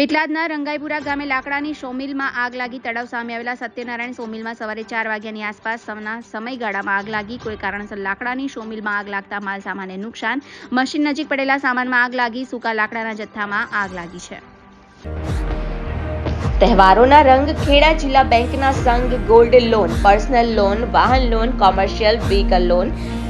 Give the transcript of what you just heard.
પેટલાદના રંગાઈપુરા ગામે લાકડાની સોમિલમાં આગ લાગી તળાવ સામે આવેલા સત્યનારાયણ સોમિલમાં સવારે ચાર વાગ્યાની આસપાસ સમના સમયગાળામાં આગ લાગી. કોઈ કારણસર લાકડાની સોમિલમાં આગ લાગતા માલ સામાનને નુકસાન. મશીન નજીક પડેલા સામાનમાં આગ લાગી, સૂકા લાકડાના જથ્થામાં આગ લાગી છે. તહેવારોના રંગ ખેડા જિલ્લા બેંકના સંઘ ગોલ્ડ લોન, પર્સનલ લોન, વાહન loan, commercial vehicle loan